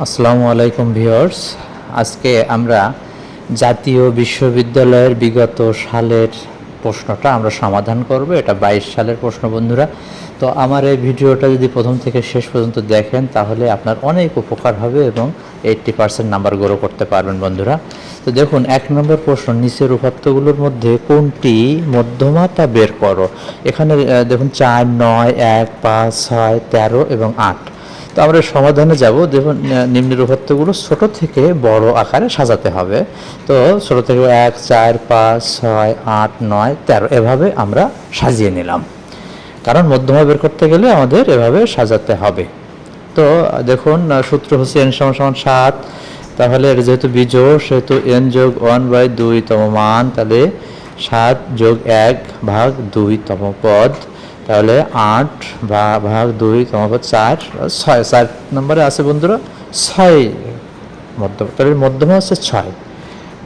আসসালামু আলাইকুম ভিউয়ার্স। আজকে আমরা জাতীয় বিশ্ববিদ্যালয়ের বিগত সালের প্রশ্নটা আমরা সমাধান করব। এটা বাইশ সালের প্রশ্ন বন্ধুরা। তো আমার এই ভিডিওটা যদি প্রথম থেকে শেষ পর্যন্ত দেখেন, তাহলে আপনার অনেক উপকার হবে এবং এইট্টি পার্সেন্ট নাম্বার গ্রো করতে পারবেন বন্ধুরা। তো দেখুন, এক নম্বর প্রশ্ন, নিচের উপাত্তগুলোর মধ্যে কোনটি মধ্যমা তা বের করো? এখানে দেখুন, চার, নয়, এক, পাঁচ, ছয়, তেরো এবং আট। তো আমরা সমাধানে যাব। দেখুন আহ, নিম্নের উপাত্তগুলো ছোট থেকে বড় আকারে সাজাতে হবে। তো ছোট থেকে এক চার পাঁচ ছয় আট নয় তেরো এভাবে আমরা সাজিয়ে নিলাম। কারণ মধ্যমা বের করতে গেলে আমাদের এভাবে সাজাতে হবে। তো দেখুন সূত্র হচ্ছে এন সমান সমান সাত। তাহলে এটা যেহেতু বিজোড় সেহেতু এন যোগ ওয়ান বাই দুই তম মান তাহলে সাত যোগ এক ভাগ দুই তম পদ। তাহলে আট ভাগ দুই পদ চার, ছয়, চার নম্বরে আছে বন্ধুরা, ছয় মধ্যম, তাহলে মধ্যমা হচ্ছে ছয়।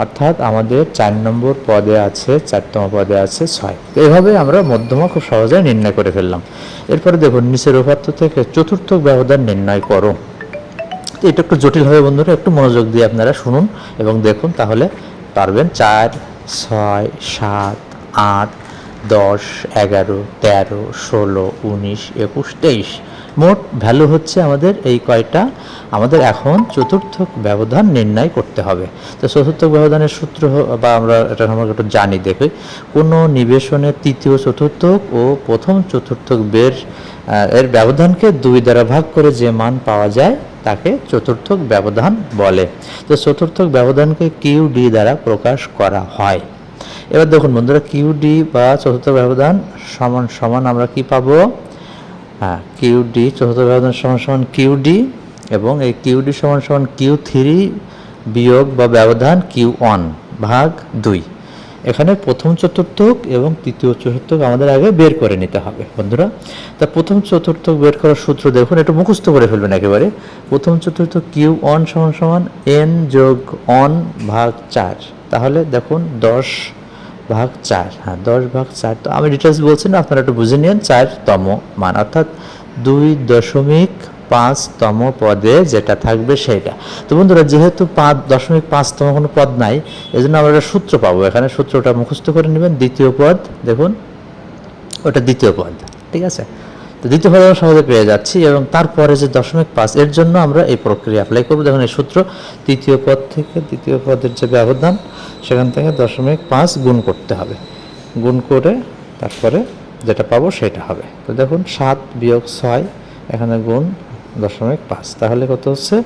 অর্থাৎ আমাদের চার নম্বর পদে আছে, চারতম পদে আছে ছয়। তো এভাবে আমরা মধ্যমা খুব সহজে নির্ণয় করে ফেললাম। এরপরে দেখুন, নিচের উপাত্ত থেকে চতুর্থ ব্যবধান নির্ণয় করো। এটা একটু জটিল হবে বন্ধুরা, একটু মনোযোগ দিয়ে আপনারা শুনুন এবং দেখুন, তাহলে পারবেন চার, ছয়, সাত, আট দশ, এগারো, তেরো, ষোলো, উনিশ, একুশ, তেইশ। মোট ভ্যালু হচ্ছে আমাদের এই কয়টা? আমাদের এখন চতুর্থ ব্যবধান নির্ণয় করতে হবে। তো চতুর্থ ব্যবধানের সূত্র বা আমরা এটা আমরা একটু জানি দেখি। কোনো নিবেশনের তৃতীয় চতুর্থক ও প্রথম চতুর্থক বের এর ব্যবধানকে দুই দ্বারা ভাগ করে যে মান পাওয়া যায়, তাকে চতুর্থক ব্যবধান বলে। তো চতুর্থক ব্যবধানকে কিউ ডি দ্বারা প্রকাশ করা হয়। এবার দেখুন বন্ধুরা কিউ ডি বা চতুর্থ ব্যবধান সমান সমান আমরা কি পাবো? হ্যাঁ কিউ ডি চতুর্থ ব্যবধান সমান সমান কিউ ডি এবং এই কিউডি সমান সমান কিউ থ্রি বিয়োগ বা ব্যবধান কিউ ওয়ান ভাগ দুই। এখানে প্রথম চতুর্থক এবং তৃতীয় চতুর্থক আমাদের আগে বের করে নিতে হবে বন্ধুরা। তা প্রথম চতুর্থক বের করার সূত্র দেখুন, একটু মুখস্থ করে ফেলবেন একেবারে। প্রথম চতুর্থ কিউ ওয়ান সমান সমান এন যোগ অন ভাগ চার। তাহলে দেখুন, দশ ভাগ চার। হ্যাঁ দশ ভাগ চার। তো আমি ডিটেলস বলছি না, আপনারা একটু বুঝে নিন চারতম মান। অর্থাৎ দুই দশমিক পাঁচতম পদে যেটা থাকবে সেটা। তো বন্ধুরা, যেহেতু পাঁচ দশমিক পাঁচতম কোনো পদ নাই এই জন্য আমরা একটা সূত্র পাবো। এখানে সূত্রটা মুখস্থ করে নেবেন, দ্বিতীয় পদ, দেখুন, ওটা দ্বিতীয় পদ, ঠিক আছে? দ্বিতীয় আমরা সহজে পেয়ে যাচ্ছি এবং তারপরে যে দশমিক পাঁচ, এর জন্য আমরা এই প্রক্রিয়া অ্যাপ্লাই করব। দেখুন এই সূত্র তৃতীয় পদ থেকে দ্বিতীয় পদের যে ব্যবধান, সেখান থেকে দশমিক পাঁচ গুণ করতে হবে। গুণ করে তারপরে যেটা পাবো সেটা হবে। তো দেখুন সাত বিয়োগ ছয়, এখানে গুণ দশমিক পাঁচ। তাহলে কত হচ্ছে?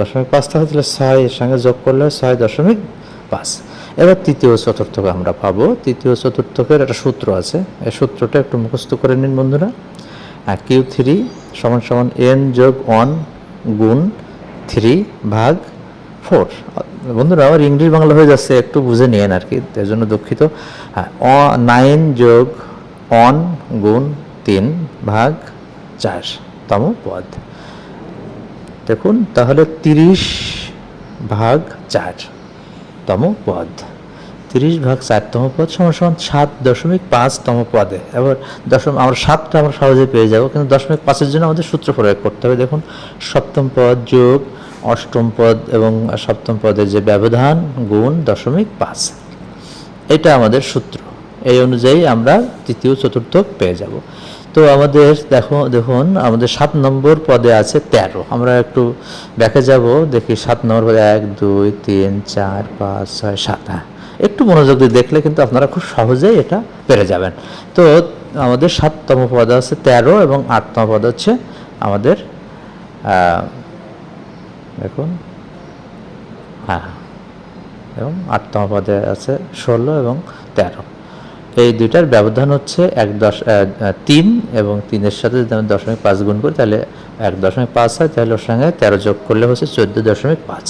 দশমিক পাঁচ তাহলে ছয় এর সঙ্গে যোগ করলে ছয় দশমিক পাঁচ। এবার তৃতীয় চতুর্থকে আমরা পাবো। তৃতীয় চতুর্থকের একটা সূত্র আছে। এই সূত্রটা একটু মুখস্থ করে নিন বন্ধুরা। কিউ থ্রি সমান সমান এন যোগ ওয়ান গুণ থ্রি ভাগ ফোর। বন্ধুরা, আমার ইংলিশ বাংলা হয়ে যাচ্ছে, একটু বুঝে নিয়েন আর কি, এর জন্য দুঃখিত। হ্যাঁ নাইন যোগ অন গুণ তিন ভাগ চার, তম পদ। দেখুন, তাহলে তিরিশ ভাগ চার, তম পদ। তিরিশ ভাগ চারতম পদ সমান সমান সাত দশমিক পাঁচতম পদে। এবার দশম আমরা সাতটা আমরা সহজে পেয়ে যাব, কিন্তু দশমিক পাঁচের জন্য আমাদের সূত্র প্রয়োগ করতে হবে। দেখুন, সপ্তম পদ যোগ, অষ্টম পদ এবং সপ্তম পদের যে ব্যবধান গুণ দশমিক পাঁচ। এটা আমাদের সূত্র। এই অনুযায়ী আমরা তৃতীয়, চতুর্থ পেয়ে যাব। তো আমাদের দেখো দেখুন, আমাদের সাত নম্বর পদে আছে তেরো। আমরা একটু দেখে যাব, দেখি সাত নম্বর পদে এক, দুই, তিন, চার, পাঁচ, ছয়, সাত। হ্যাঁ। একটু মনোযোগ দিয়ে দেখলে কিন্তু আপনারা খুব সহজেই এটা পেরে যাবেন। তো আমাদের সাততম পদ আছে তেরো এবং আটতম পদ হচ্ছে আমাদের দেখুন হ্যাঁ এবং আটতম পদে আছে ষোলো এবং তেরো। এই দুইটার ব্যবধান হচ্ছে এক দশ তিন এবং তিনের সাথে যদি আমি দশমিক পাঁচ গুণ করি তাহলে এক দশমিক পাঁচ হয়, তাহলে ওর সঙ্গে তেরো যোগ করলে হচ্ছে চোদ্দ দশমিক পাঁচ।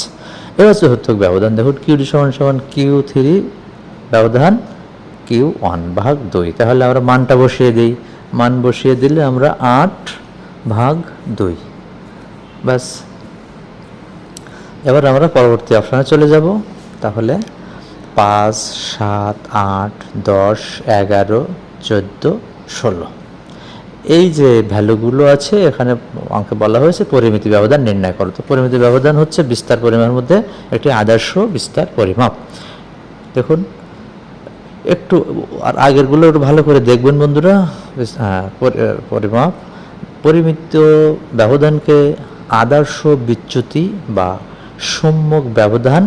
এবার চতুর্থক ব্যবধান। দেখুন কিউ ডি সমান সমান কিউ থ্রি ব্যবধান কিউ ওয়ান ভাগ দুই। তাহলে আমরা মানটা বসিয়ে দিই। মান বসিয়ে দিলে আমরা আট ভাগ দুই। ব্যাস। এবার আমরা পরবর্তী অপশানে চলে যাব। তাহলে পাঁচ, সাত, আট, দশ, এগারো, চোদ্দ, ষোলো। এই যে ভ্যালুগুলো আছে এখানে অঙ্কে বলা হয়েছে পরিমিতি ব্যবধান নির্ণয় করো। তো পরিমিতি ব্যবধান হচ্ছে বিস্তার পরিমাণের মধ্যে একটি আদর্শ বিস্তার পরিমাপ। দেখুন একটু আর আগেরগুলো একটু ভালো করে দেখবেন বন্ধুরা। হ্যাঁ, পরিমাপ। পরিমিত ব্যবধানকে আদর্শ বিচ্যুতি বা সম্যক ব্যবধান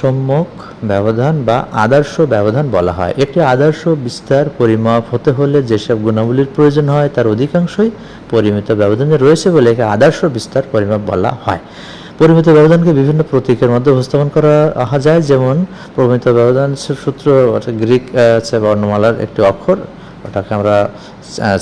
সম্যক ব্যবধান বা আদর্শ ব্যবধান বলা হয়। একটি আদর্শ বিস্তার পরিমাপ হতে হলে যেসব গুণাবলীর প্রয়োজন হয়, তার অধিকাংশই পরিমিত ব্যবধানে রয়েছে বলে একে আদর্শ বিস্তার পরিমাপ বলা হয়। পরিমিত ব্যবধানকে বিভিন্ন প্রতীকের মধ্যে উপস্থাপন করা যায় যেমন পরিমিত ব্যবধান সূত্র গ্রিক বর্ণমালার একটি অক্ষর। ওটাকে আমরা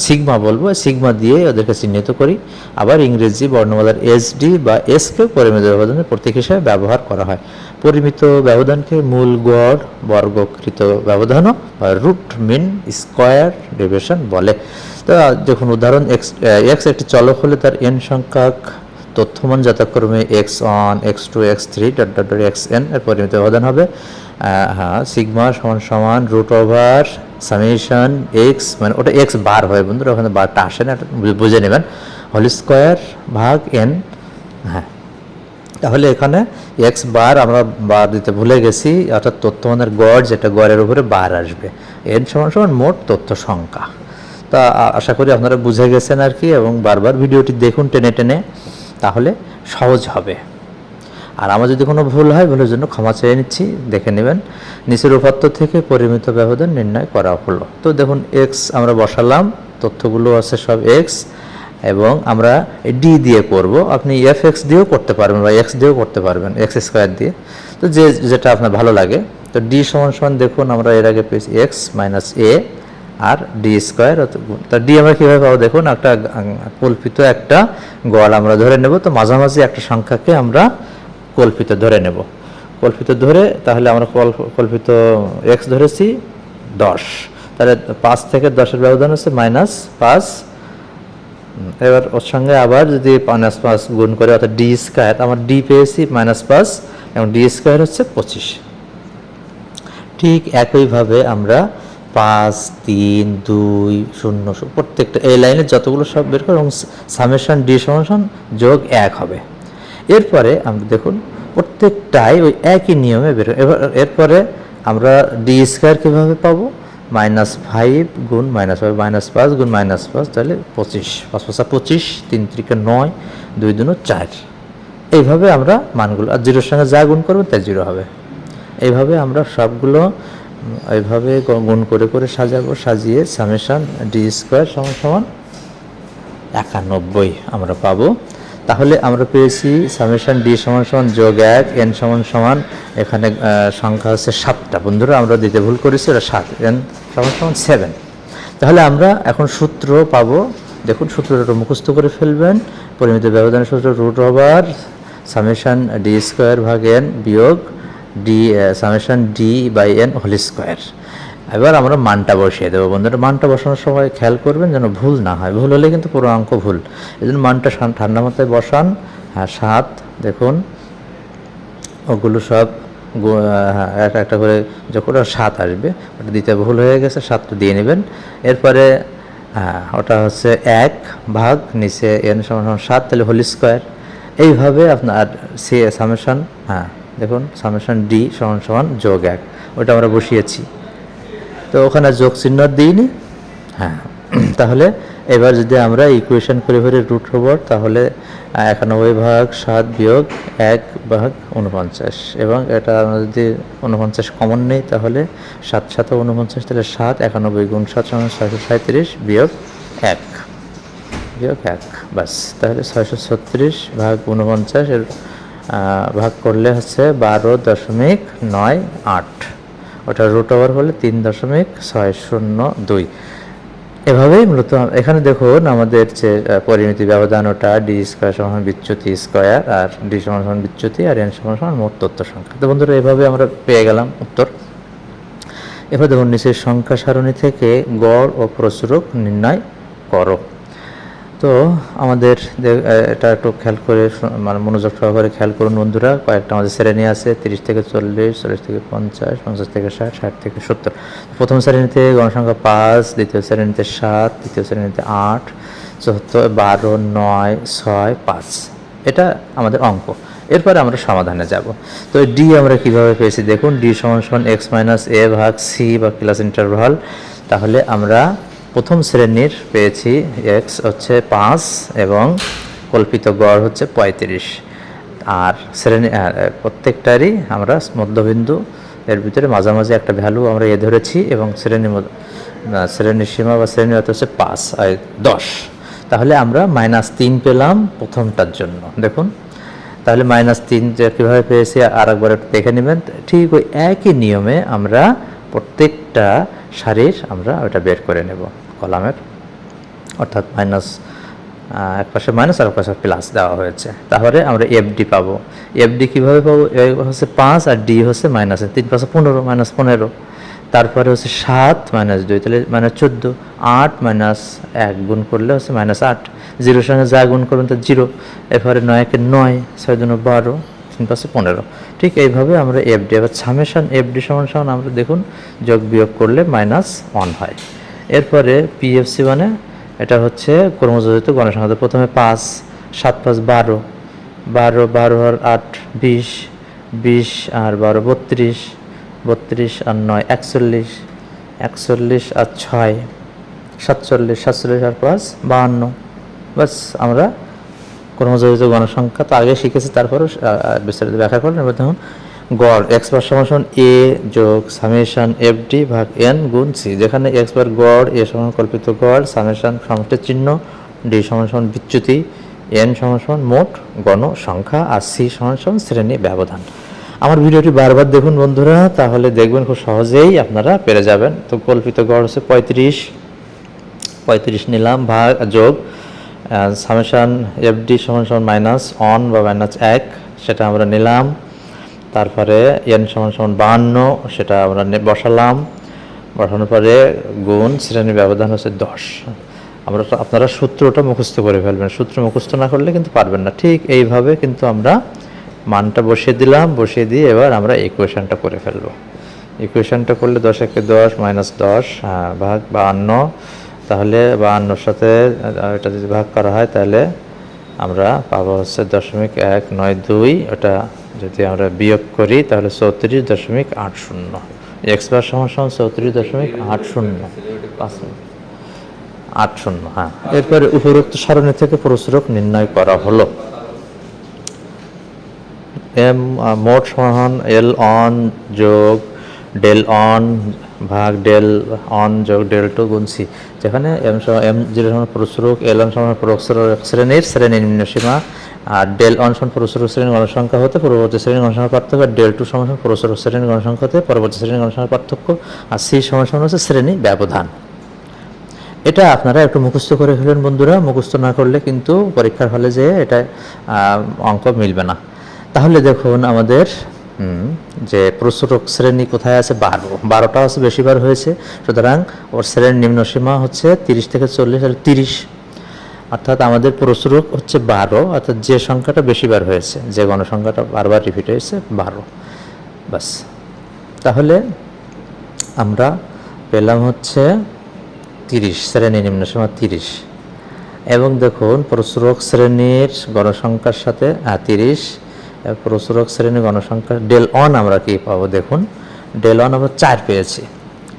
সিগমা বলব সিগমা দিয়ে ওদেরকে চিহ্নিত করি। আবার ইংরেজি বর্ণমালার এসডি বা এসকে পরিমিত ব্যবধানের প্রতীক হিসেবে ব্যবহার করা হয়। পরিমিত ব্যবধানকে মূল গড়, বর্গকৃত ব্যবধানও বা রুট মিন স্কোয়ার ডেভিয়েশন বলে। তো যখন উদাহরণ এক্স এক্স একটি চলক হলে তার এন সংখ্যক তথ্যমান যথাক্রমে X one X two X three dot dot dot X N এর পরিমিত ব্যবধান হবে। হ্যাঁ সিগমা সমান সমান রুট ওভার সামেশন এক্স মানে ওটা এক্স বার হয় বন্ধুরা, ওখানে বারটা আসে না বুঝে নেবেন। হোল স্কোয়ার ভাগ এন হ্যাঁ। তাহলে এখানে এক্স বার আমরা বার দিতে ভুলে গেছি, অর্থাৎ তথ্যমানের গড় যেটা গড়ের উপরে বার আসবে। এন সমান সমান মোট তথ্য সংখ্যা। তা আশা করি আপনারা বুঝে গেছেন আর কি, এবং বারবার ভিডিওটি দেখুন টেনে টেনে, তাহলে সহজ হবে। আর আমার যদি কোনো ভুল হয়, ভুলের জন্য ক্ষমা চেয়ে নিচ্ছি, দেখে নেবেন। নিচের উপাত্ত থেকে পরিমিত ব্যবধান নির্ণয় করা হলো। তো দেখুন এক্স আমরা বসালাম, তথ্যগুলো আছে সব এক্স এবং আমরা ডি দিয়ে করব। আপনি এফ এক্স দিয়েও করতে পারবেন বা এক্স দিয়েও করতে পারবেন এক্স স্কোয়ার দিয়ে। তো যে যেটা আপনার ভালো লাগে, তো ডি সমান সমান দেখুন, আমরা এর আগে পেয়েছি এক্স মাইনাস এ আর ডি স্কোয়ার তা ডি আমরা কীভাবে পাবো? দেখুন, একটা কল্পিত একটা গড় আমরা ধরে নেব। তো মাঝামাঝি একটা সংখ্যাকে আমরা কল্পিত ধরে নেব। কল্পিত ধরে তাহলে আমরা কল- কল্পিত এক্স ধরেছি দশ। তাহলে পাঁচ থেকে দশের ব্যবধান হচ্ছে মাইনাস পাঁচ। এবার ওর সঙ্গে আবার যদি মাইনাস পাঁচ গুণ করে অর্থাৎ ডি স্কোয়ার আমার ডি পেয়েছি মাইনাস পাঁচ, এবং ডি স্কোয়ার হচ্ছে পঁচিশ। ঠিক একইভাবে আমরা পাঁচ, তিন, দুই, শূন্য প্রত্যেকটা এই লাইনে যতগুলো সব বের করে এবং সামেশন ডি সমান যোগ এক হবে। এরপরে আমরা দেখুন, প্রত্যেকটাই ওই একই নিয়মে বের এবার এরপরে আমরা ডি স্কোয়ার কীভাবে পাবো? মাইনাস ফাইভ গুণ মাইনাস ফাইভ মাইনাস পাঁচ গুণ মাইনাস পাঁচ তাহলে পঁচিশ। পাঁচ পাঁচা পঁচিশ, তিন ত্রিকে নয়, দুই দুনো চার। এইভাবে আমরা মানগুলো, আর জিরোর সঙ্গে যা গুণ করব তাই জিরো হবে। এইভাবে আমরা সবগুলো, এইভাবে গুণ করে করে সাজাবো, সাজিয়ে সামেশন ডি স্কোয়ার সমান সমান একানব্বই আমরা পাবো। তাহলে আমরা পেয়েছি সামেশন ডি সমান সমান যোগ এক, এন সমান সমান, এখানে সংখ্যা হচ্ছে সাতটা। বন্ধুরা, আমরা দিতে ভুল করেছি ওটা সাত, এন সমান সমান সেভেন। তাহলে আমরা এখন সূত্র পাবো। দেখুন, সূত্রটা মুখস্থ করে ফেলবেন। পরিমিত ব্যবধানের সূত্র root over summation D square ভাগ এন বিয়োগ D summation D by N whole square এবার আমরা মানটা বসিয়ে দেবো। বন্ধুরা মানটা বসানোর সময় খেয়াল করবেন যেন ভুল না হয়। ভুল হলে কিন্তু পুরো অঙ্ক ভুল। এই জন্য মানটা ঠান্ডা মাথায় বসান। হ্যাঁ সাত দেখুন। ওগুলো সব হ্যাঁ, একটা একটা করে যখন সাত আসবে ওটা দিতে ভুল হয়ে গেছে সাতটা দিয়ে নেবেন। এরপরে হ্যাঁ ওটা হচ্ছে এক ভাগ নিচে এন সমান সমান সাত তাহলে হোল স্কোয়ার। এইভাবে আপনার সি সামেশন হ্যাঁ দেখুন সামেশন ডি সমান সমান যোগ এক। ওটা আমরা বসিয়েছি। তো ওখানে যোগ চিহ্ন দিইনি। হ্যাঁ। তাহলে এবার যদি আমরা ইকুয়েশন করে করে রুট ওভার তাহলে একানব্বই ভাগ সাত বিয়োগ এক ভাগ উনপঞ্চাশ এবং এটা আমরা যদি উনপঞ্চাশ কমন নেই তাহলে সাত সাত উনপঞ্চাশ তাহলে সাত একানব্বই গুণ সাত সমান ছয়শো সাঁত্রিশ বিয়োগ এক। বিয়োগ এক বাস তাহলে ছয়শো ছত্রিশ ভাগ উনপঞ্চাশ এর ভাগ করলে হচ্ছে বারো দশমিক নয় আট। ওটা রুট ওভার হলে তিন দশমিক ছয় শূন্য দুই। এভাবেই মূলত এখানে দেখুন আমাদের যে পরিমিতি ব্যবধান ওটা ডি স্কোয়ার সমান বিচ্যুতি স্কোয়ার আর ডি সমান সমান বিচ্যুতি আর এন সমান সমান মোট তথ্য সংখ্যা। তো বন্ধুরা, এভাবে আমরা পেয়ে গেলাম উত্তর। এবার দেখুন নিচের সংখ্যা সারণী থেকে গড় ও প্রচুরক নির্ণয় করো। তো আমাদের এটা একটু খেয়াল করে মানে মনোযোগ সহকারে খেয়াল করুন বন্ধুরা। কয়েকটা আমাদের শ্রেণি আছে, তিরিশ থেকে চল্লিশ চল্লিশ থেকে পঞ্চাশ পঞ্চাশ থেকে ষাট ষাট থেকে সত্তর। প্রথম শ্রেণীতে গণসংখ্যা পাঁচ, দ্বিতীয় শ্রেণীতে সাত, তৃতীয় শ্রেণীতে আট, চতুর্থ বারো, নয়, ছয়, পাঁচ। এটা আমাদের অঙ্ক। এরপরে আমরা সমাধানে যাব। তো ডি আমরা কীভাবে পেয়েছি? দেখুন ডি সমান সমান এক্স মাইনাস এ ভাগ সি বা ক্লাস ইন্টারভাল তাহলে আমরা প্রথম শ্রেণির পেয়েছি এক্স হচ্ছে পাঁচ এবং কল্পিত গড় হচ্ছে পঁয়ত্রিশ। আর শ্রেণি প্রত্যেকটারই আমরা মধ্যবিন্দু, এর ভিতরে মাঝামাঝি একটা ভ্যালু আমরা এ ধরেছি এবং শ্রেণি শ্রেণির সীমা বা শ্রেণি হচ্ছে পাঁচ দশ। তাহলে আমরা মাইনাস তিন পেলাম প্রথমটার জন্য। দেখুন, তাহলে মাইনাস তিন যে কীভাবে পেয়েছি, আর একবার একটু দেখে নেবেন। ঠিক ওই একই নিয়মে আমরা প্রত্যেকটা সারির আমরা ওটা বের করে নেব, কলামের। অর্থাৎ মাইনাস এক পাশে মাইনাস আর এক পাশে প্লাস দেওয়া হয়েছে। তাহলে আমরা এফডি পাবো। এফডি কীভাবে পাবো? হচ্ছে পাঁচ আর ডি হচ্ছে মাইনাস তিন পাশে পনেরো মাইনাস পনেরো। তারপরে হচ্ছে সাত মাইনাস দুই, তাহলে মাইনাস চোদ্দ। আট মাইনাস এক গুণ করলে হচ্ছে মাইনাস আট। জিরোর সঙ্গে যা গুণ করবেন তো জিরো। এরপরে নয় নয়কে নয়, ছয় দুনো বারো। তিন পাশে পনেরো। ঠিক এইভাবে আমরা এফডি এবার সামেশান এফডি সমান সমান আমরা দেখুন, যোগ বিয়োগ করলে মাইনাস ওয়ান হয়। এরপরে পিএফসি মানে এটা হচ্ছে কর্মযোজিত গণসংখ্যা প্রথমে পাঁচ, সাত পাঁচ বারো। বারো বারো আর আট, বিশ। বিশ আর বারো, বত্রিশ। বত্রিশ আর নয়, একচল্লিশ। একচল্লিশ আর ছয়, সাতচল্লিশ। সাতচল্লিশ আর পাঁচ, বাহান্ন। বাস আমরা কর্মজড়িত গণসংখ্যা তো আগে শিখেছি আহ, বিস্তারিত ব্যাখ্যা করলেন। এবার দেখুন গড় এক্স বার সমান এ যোগ সামেশন এফ ডি ভাগ এন গুণ সি যেখানে এক্স বার গড় এ সমান কল্পিত গড় সামেশন সমষ্টির চিহ্ন ডি সমান বিচ্যুতি এন সমান মোট গণ সংখ্যা আর সি সমান সমান শ্রেণি ব্যবধান। আমার ভিডিওটি বারবার দেখুন বন্ধুরা তাহলে দেখবেন খুব সহজেই আপনারা পেরে যাবেন। তো কল্পিত গড় হচ্ছে পঁয়ত্রিশ পঁয়ত্রিশ নিলাম ভাগ যোগ সামেশান এফডি সমান সমান মাইনাস অন বা মাইনাস এক সেটা আমরা নিলাম। তারপরে এন সমান সমান বাহান্ন সেটা আমরা বসালাম। বসানোর পরে গুণ শ্রেণির ব্যবধান হচ্ছে দশ। আমরা আপনারা সূত্রটা মুখস্থ করে ফেলবেন। সূত্র মুখস্থ না করলে কিন্তু পারবেন না। ঠিক এইভাবে কিন্তু আমরা মানটা বসিয়ে দিলাম। বসিয়ে দিয়ে এবার আমরা ইকুয়েশনটা করে ফেলব। ইকুয়েশনটা করলে দশ একে দশ মাইনাস দশ হ্যাঁ, ভাগ বাহান্ন। তাহলে বাহান্নর সাথে এটা যদি ভাগ করা হয়, তাহলে আমরা পাবো হচ্ছে দশমিক এক নয় দুই। ওটা যদি আমরা বিয়োগ করি, তাহলে চৌত্রিশ দশমিক আট শূন্য। এক্স বার সমান চৌত্রিশ দশমিক আট শূন্য। পাঁচ আট শূন্য হ্যাঁ। এরপরে উপরোক্ত সারণী থেকে প্রসরক নির্ণয় করা হলো। এম মোট সমান এল অন যোগ ডেল অন ভাগ ডেল অন যোগ ডেল টু সি। যেখানে এম এম জিরো সমান প্রসরক এল অন সমান প্রসরক শ্রেণির শ্রেণি নিম্ন সীমা আর ডেল অন সমান প্রসরক শ্রেণির গণসংখ্যা হতে পরবর্তী শ্রেণির গণসংখ্যা পার্থক্য, আর ডেল টু সমান প্রসরক শ্রেণির গণসংখ্যা হতে পরবর্তী শ্রেণির গণসংখ্যা পার্থক্য, আর সি সমান সমান হচ্ছে শ্রেণি ব্যবধান। এটা আপনারা একটু মুখস্থ করে ফেলেন বন্ধুরা, মুখস্থ না করলে কিন্তু পরীক্ষার হলে যে এটা অঙ্ক মিলবে না। তাহলে দেখুন আমাদের যে প্রচুরক শ্রেণি কোথায় আছে? বারো। বারোটা হচ্ছে বেশিবার হয়েছে। সুতরাং ওর শ্রেণির নিম্নসীমা হচ্ছে তিরিশ থেকে চল্লিশ আর তিরিশ। অর্থাৎ আমাদের প্রচুরক হচ্ছে বারো, অর্থাৎ যে সংখ্যাটা বেশিবার হয়েছে, যে গণসংখ্যাটা বারবার রিপিট হয়েছে, বারো। বাস তাহলে আমরা পেলাম হচ্ছে তিরিশ, শ্রেণি নিম্নসীমা তিরিশ। এবং দেখুন প্রচুরক শ্রেণির গণসংখ্যার সাথে তিরিশ প্রচুরক শ্রেণির গণসংখ্যা ডেল অন আমরা কি পাবো? দেখুন ডেল অন আমরা চার পেয়েছি।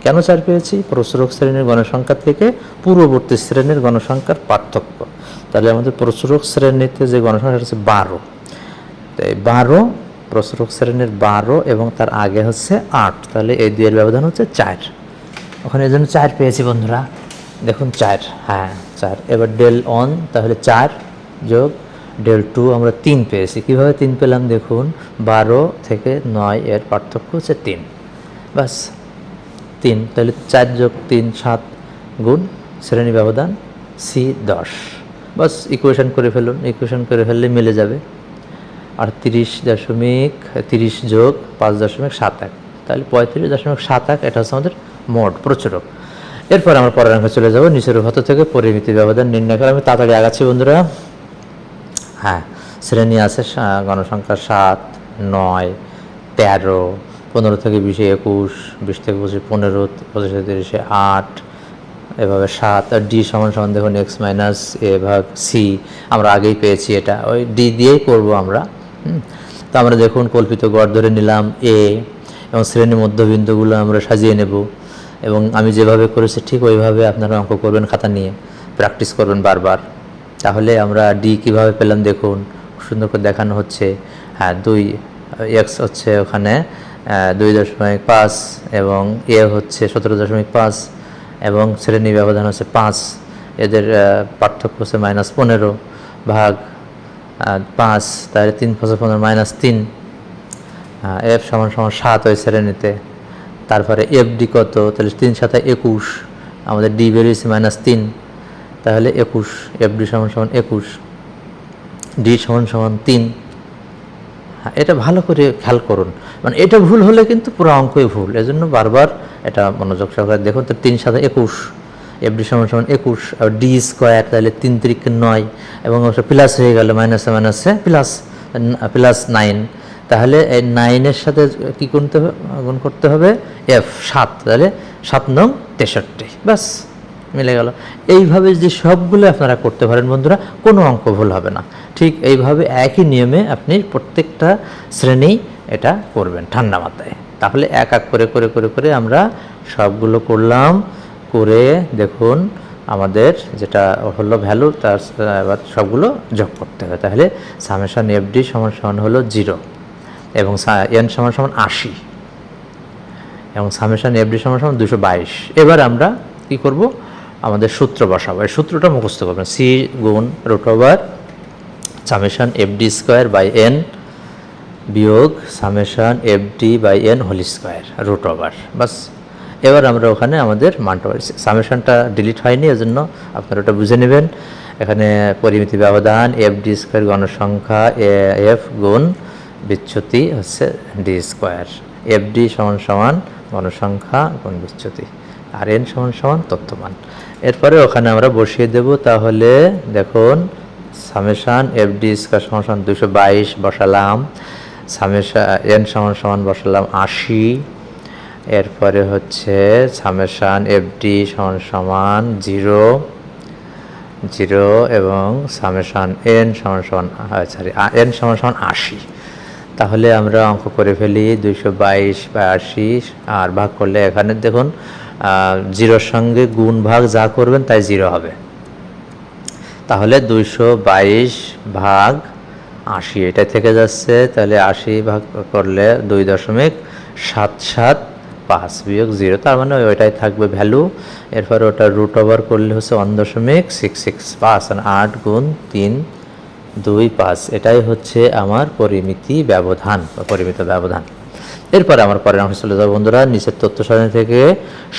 কেন চার পেয়েছি? প্রচুরক শ্রেণির গণসংখ্যা থেকে পূর্ববর্তী শ্রেণির গণসংখ্যার পার্থক্য। তাহলে আমাদের প্রচুরক শ্রেণীতে যে গণসংখ্যা হচ্ছে বারো। তো এই বারো প্রচুরক শ্রেণির বারো এবং তার আগে হচ্ছে আট। তাহলে এই দুইয়ের ব্যবধান হচ্ছে চার। ওখানে এই জন্য চার পেয়েছি বন্ধুরা। দেখুন, চার। হ্যাঁ চার। এবার ডেল অন তাহলে চার যোগ ডেল টু আমরা তিন পেয়েছি। কীভাবে তিন পেলাম দেখুন? বারো থেকে নয় এর পার্থক্য হচ্ছে তিন। বাস তিন। তাহলে চার যোগ তিন, সাত গুণ শ্রেণি ব্যবধান সি দশ। বাস ইকুয়েশন করে ফেলুন। ইকুয়েশন করে ফেললে মিলে যাবে। আর তিরিশ দশমিক, তিরিশ যোগ পাঁচ দশমিক সাত এক। তাহলে পঁয়ত্রিশ দশমিক সাত এক, এটা হচ্ছে আমাদের মোট প্রচুরক। এরপর আমরা পরের অঙ্কে চলে যাব। নিচের উপাত্ত থেকে পরিমিতি ব্যবধান নির্ণয় করে। আমি তাড়াতাড়ি আগাচ্ছি বন্ধুরা। হ্যাঁ শ্রেণি আছে গণসংখ্যা সাত, নয়, তেরো, পনেরো থেকে বিশে একুশ, বিশ থেকে পঁচিশ পনেরো, পঁচিশ থেকে তিরিশে আট, এভাবে সাত, আর ডি সমান সমান দেখুন এক্স মাইনাস এ ভাগ সি আমরা আগেই পেয়েছি এটা, ওই ডি দিয়েই করব আমরা তো আমরা দেখুন, কল্পিত গড় ধরে নিলাম এ এবং শ্রেণি মধ্যবিন্দুগুলো আমরা সাজিয়ে নেব, এবং আমি যেভাবে করেছি ঠিক ওইভাবে আপনারা অঙ্ক করবেন খাতা নিয়ে প্র্যাকটিস করবেন বারবার। তাহলে আমরা ডি কীভাবে পেলাম দেখুন, সুন্দর করে দেখানো হচ্ছে। হ্যাঁ দুই এক্স হচ্ছে ওখানে দুই দশমিক পাঁচ এবং এ হচ্ছে সতেরো দশমিক পাঁচ এবং শ্রেণি ব্যবধান হচ্ছে পাঁচ। এদের পার্থক্য হচ্ছে মাইনাস পনেরো ভাগ পাঁচ, তাহলে তিন পাঁচশো পনেরো মাইনাস তিন। এফ সমান সমান সাত ওই শ্রেণীতে। তারপরে এফ ডি কত? তাহলে তিন সাথে একুশ। আমাদের ডি বেরিয়েছে মাইনাস তিন। তাহলে একুশ এফ ডি সমান সমান একুশ, ডি সমান সমান তিন। হ্যাঁ এটা ভালো করে খেয়াল করুন। মানে এটা ভুল হলে কিন্তু পুরো অঙ্কই ভুল। এজন্য বারবার এটা মনোযোগ সহকারে দেখুন, তো তিন সাথে একুশ, এফডি সমান সমান একুশ, আর ডি স্কোয়ার তাহলে তিন তিরিকে নয়, এবং ওটা প্লাস হয়ে গেল মাইনাসে মাইনাসে প্লাস প্লাস নাইন তাহলে এই নাইনের সাথে কী করতে হবে? গুণ করতে হবে এফ সাত। তাহলে সাত নং তেষট্টি। ব্যাস। মিলে গেল। এইভাবে যে সবগুলো আপনারা করতে পারেন বন্ধুরা, কোনো অঙ্ক ভুল হবে না। ঠিক এইভাবে একই নিয়মে আপনি প্রত্যেকটা শ্রেণি এটা করবেন ঠান্ডা মাথায়। তাহলে এক এক করে করে করে করে আমরা সবগুলো করলাম, করে দেখুন আমাদের যেটা হলো ভ্যালু তার এবার সবগুলো যোগ করতে হবে। তাহলে সামেশন এফডি সমান সমান হলো জিরো এবং এন সমান সমান আশি এবং সামেশন এফডি সমান সমান দুশো বাইশ। এবার আমরা কি করব? আমাদের সূত্র বসাবো। এই সূত্রটা মুখস্থ করবেন। সি গুণ root over summation F D square by N বিয়োগ summation F D by N whole square root over বাস, এবার আমরা ওখানে আমাদের মানটা সামেশনটা ডিলিট হয়নি, এজন্য আপনারা ওটা বুঝে নেবেন। এখানে পরিমিতি ব্যবধান এফ ডি স্কোয়ার গণসংখ্যা এফ গুণ বিচ্যুতি হচ্ছে ডি স্কোয়ার এফ ডি সমান সমান গণসংখ্যা গুণ বিচ্যুতি। আর এন সমান সমান তথ্যমান। এরপরে ওখানে আমরা বসিয়ে দেব, তাহলে দেখুন, সামেশান এফ ডি স্কোয়ার সমান দুশো বাইশ বসালাম, সামেশা, এন সমান সমান বসালাম আশি, এরপরে হচ্ছে সামেশান এফ ডি সমান সমান জিরো জিরো এবং সামেশান এন সমান সমান সরি এন সমান সমান আশি। তাহলে আমরা অঙ্ক করে ফেলি, দুইশো বাইশ বা আশি, আর ভাগ করলে এখানে দেখুন জিরোর সঙ্গে গুণ ভাগ যা করবেন তাই জিরো হবে। তাহলে দুইশো বাইশ ভাগ আশি, এটা থেকে যাচ্ছে, তাহলে আশি ভাগ করলে দুই দশমিক সাত সাত পাঁচ বিয়োগ জিরো, তার মানে ওইটাই থাকবে ভ্যালু। এরপর ওটা রুট ওভার করলে হচ্ছে ওয়ান দশমিক সিক্স সিক্স পাঁচ আর আট গুণ তিন দুই পাঁচ, এটাই হচ্ছে আমার পরিমিতি ব্যবধান বা পরিমিত ব্যবধান। এরপরে আমার পরের অংশে চলে যাব বন্ধুরা। নিচের তথ্য সারণী থেকে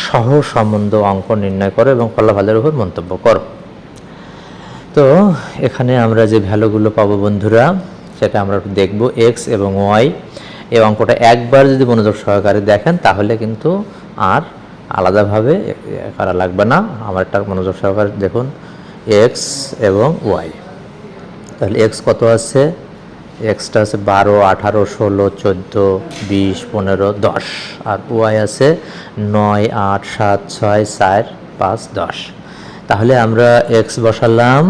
সহ সম্বন্ধ অঙ্ক নির্ণয় করো এবং ফলাফলের উপর মন্তব্য করো। তো, এখানে আমরা যে ভ্যালুগুলো পাবো বন্ধুরা, সেটা আমরা দেখব। এক্স এবং ওয়াই এই অঙ্কটা একবার যদি মনোযোগ সহকারে দেখেন, তাহলে কিন্তু আর আলাদাভাবে করা লাগবে না। আমার একটা মনোযোগ সহকারে দেখুন এক্স এবং ওয়াই তাহলে এক্স কত আছে এক্সটা আছে বারো, আঠারো, ষোলো, চোদ্দ, বিশ, পনেরো, দশ। আর ওয়াই আছে নয়, আট, সাত, ছয়, চার, পাঁচ, দশ। তাহলে আমরা এক্স বসালাম,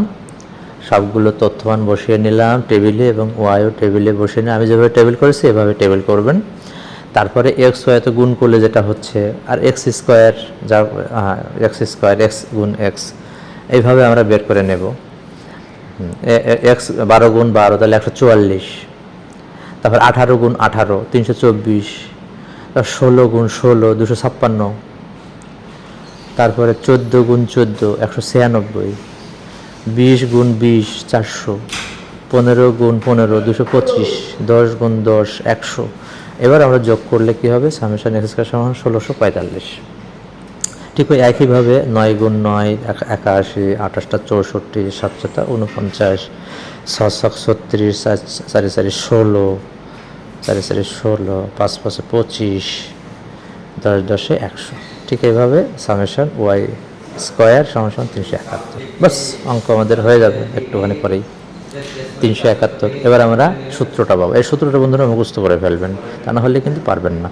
সবগুলো তথ্যমান বসিয়ে নিলাম টেবিলে এবং ওয়াইও টেবিলে বসিয়ে নিয়ে, আমি যেভাবে টেবিল করেছি এভাবে টেবিল করবেন। তারপরে এক্স ওয়াইতে গুণ করলে যেটা হচ্ছে, আর এক্স স্কোয়ার যা এক্স স্কোয়ার এক্স গুণ এক্স এইভাবে আমরা বের করে নেব। বারো গুণ বারো, তাহলে একশো চুয়াল্লিশ। তারপর আঠারো গুণ আঠারো, তিনশো চব্বিশ। তারপর ষোলো গুণ ষোলো, দুশো ছাপ্পান্ন। তারপরে চোদ্দ গুণ চোদ্দ, একশো ছিয়ানব্বই। বিশ গুণ বিশ, চারশো। পনেরো গুণ পনেরো, দুশো পঁচিশ, দশ গুণ দশ, একশো। এবার আমরা যোগ করলে কি হবে? সামেশন এক্সকার সমান ষোলোশো পঁয়তাল্লিশ। ঠিক ওই একইভাবে নয় গুণ নয়, এক- একাশি, আঠাশটা চৌষট্টি, সাতশোটা উনপঞ্চাশ ছশো ছত্রিশ চার- চারি ষোলো, চারি চারি, ষোলো, পাঁচ, পাঁচে, পঁচিশ, দশ, দশে একশো। ঠিক এইভাবে সামেশন ওয়াই স্কোয়ার সমান তিনশো একাত্তর। বাস, অঙ্ক আমাদের হয়ে যাবে একটুখানি পরেই। তিনশো একাত্তর। এবার আমরা সূত্রটা পাবো। এই সূত্রটা বন্ধুরা মুখস্থ করে ফেলবেন, তা না হলে কিন্তু পারবেন না।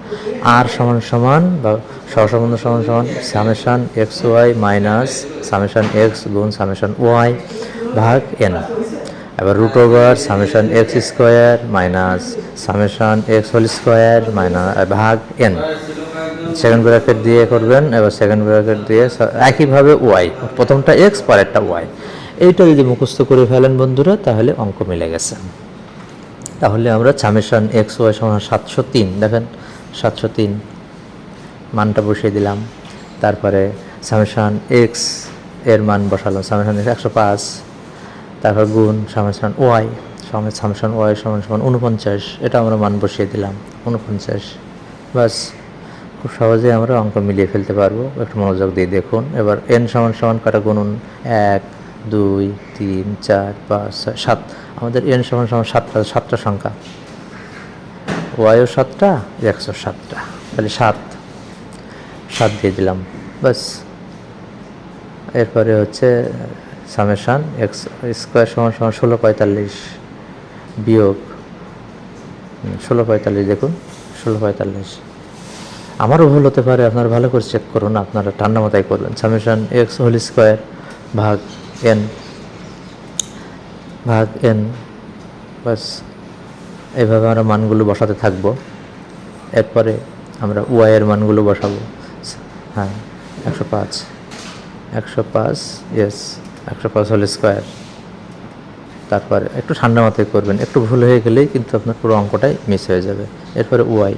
আর সমান সমান বা সহসম্বন্ধ সমান সমান summation X Y minus summation X গুণ সামেশান ওয়াই ভাগ এন। এবার root over summation X square minus summation X whole square minus ভাগ এন। সেকেন্ড ব্র্যাকেট দিয়ে করবেন, এবার সেকেন্ড ব্র্যাকেট দিয়ে একইভাবে ওয়াই, প্রথমটা এক্স, পরেরটা ওয়াই। এইটা যদি মুখস্থ করে ফেলেন বন্ধুরা, তাহলে অঙ্ক মিলে গেছে। তাহলে আমরা সামেশান এক্স, ওয়াই সমান সাতশো তিন, দেখেন সাতশো তিন, মানটা বসিয়ে দিলাম। তারপরে সামেশান এক্সের মান বসালাম, সামেশান একশো পাঁচ, তারপর গুণ সামেশান ওয়াই সামেশান ওয়াই সমান সমান উনপঞ্চাশ এটা আমরা মান বসিয়ে দিলাম উনপঞ্চাশ বাস খুব সহজেই আমরা অঙ্ক মিলিয়ে ফেলতে পারব, একটু মনোযোগ দিয়ে দেখুন। এবার এন সমান সমান কাটা গুনুন এক দুই, তিন, চার, পাঁচ, ছয়, সাত। আমাদের এন সমান সমান সাতটা সাতটা সংখ্যা। ওয়াইও সাতটা একশো সাতটা। তাহলে সাত। সাত দিয়ে দিলাম। বাস এরপরে হচ্ছে সামেশান, এক্স, স্কোয়ার সমান সমান ষোলো পঁয়তাল্লিশ বিয়োগ ষোলো পঁয়তাল্লিশ দেখুন, ষোলো পঁয়তাল্লিশ। আমারও ভুল হতে পারে, আপনারা ভালো করে চেক করুন, আপনারা ঠান্ডা মাথায় করবেন। সামেশান, এক্স হোল স্কোয়ার ভাগ এন ভাগ এন বাস এইভাবে আমরা মানগুলো বসাতে থাকব। এরপরে আমরা ওয়াইয়ের মানগুলো বসাবো। হ্যাঁ একশো পাঁচ। একশো পাঁচ ইয়েস একশো পাঁচ হোল স্কোয়ার তারপরে একটু ঠান্ডা মাথায় করবেন। একটু ভুল হয়ে গেলেই কিন্তু আপনার পুরো অঙ্কটাই মিস হয়ে যাবে। এরপরে ওয়াই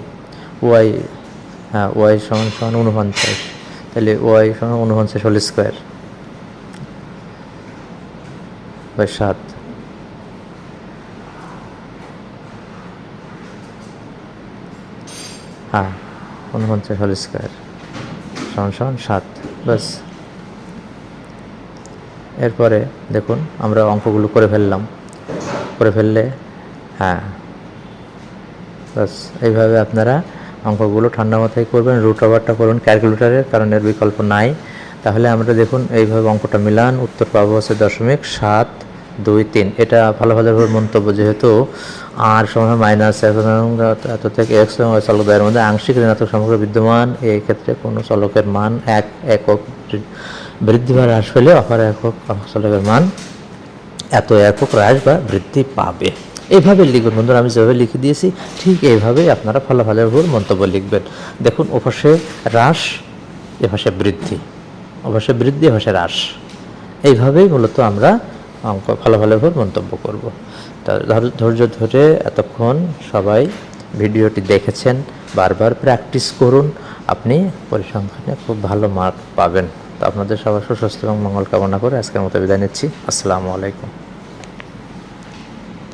ওয়াই হ্যাঁ ওয়াই সমান সমান উনপঞ্চাশ তাহলে ওয়াই সমান উনপঞ্চাশ হোল স্কোয়ার বাই সাত। হ্যাঁ উনপঞ্চাশ হোল স্কোয়ার। সমান সমান সাত বাস এরপরে দেখুন, আমরা অঙ্কগুলো করে ফেললাম। করে ফেললে হ্যাঁ। বাস এইভাবে আপনারা অঙ্কগুলো ঠান্ডা মাথায় করবেন রুট ওভারটা করুন ক্যালকুলেটারের কারণ এর বিকল্প নাই। তাহলে আমরা দেখুন, এইভাবে অঙ্কটা মিলান, উত্তর পাবো হচ্ছে দশমিক সাত দুই, তিন। এটা ভালো ভালো মন্তব্য যেহেতু আর সময় মাইনাস এত থেকে এবং y চলকের মধ্যে আংশিক ঋণাত্মক সম্পর্ক বিদ্যমান। এই ক্ষেত্রে কোনো চলকের মান এক, একক বৃদ্ধি বা হ্রাস পেলে অপর একক চলকের মান এত একক হ্রাস বা বৃদ্ধি পাবে। এইভাবে লিখবেন বন্ধুরা, আমি যেভাবে লিখে দিয়েছি, ঠিক এইভাবেই আপনারা ফলাফলের উপর মন্তব্য লিখবেন। দেখুন, ওপাশে হ্রাস, এপাশে বৃদ্ধি, ওপাশে বৃদ্ধি, এপাশে হ্রাস। এইভাবেই মূলত আমরা অঙ্ক ভালোভাবে মন্তব্য করব। তা ধৈর্য ধরে এতক্ষণ সবাই ভিডিওটি দেখেছেন, বারবার প্র্যাকটিস করুন, আপনি পরিসংখ্যানে খুব ভালো মার্ক পাবেন। তো আপনাদের সবার সুস্বাস্থ্য এবং মঙ্গল কামনা করে আজকের মতো বিদায় নিচ্ছি। আসসালামু আলাইকুম।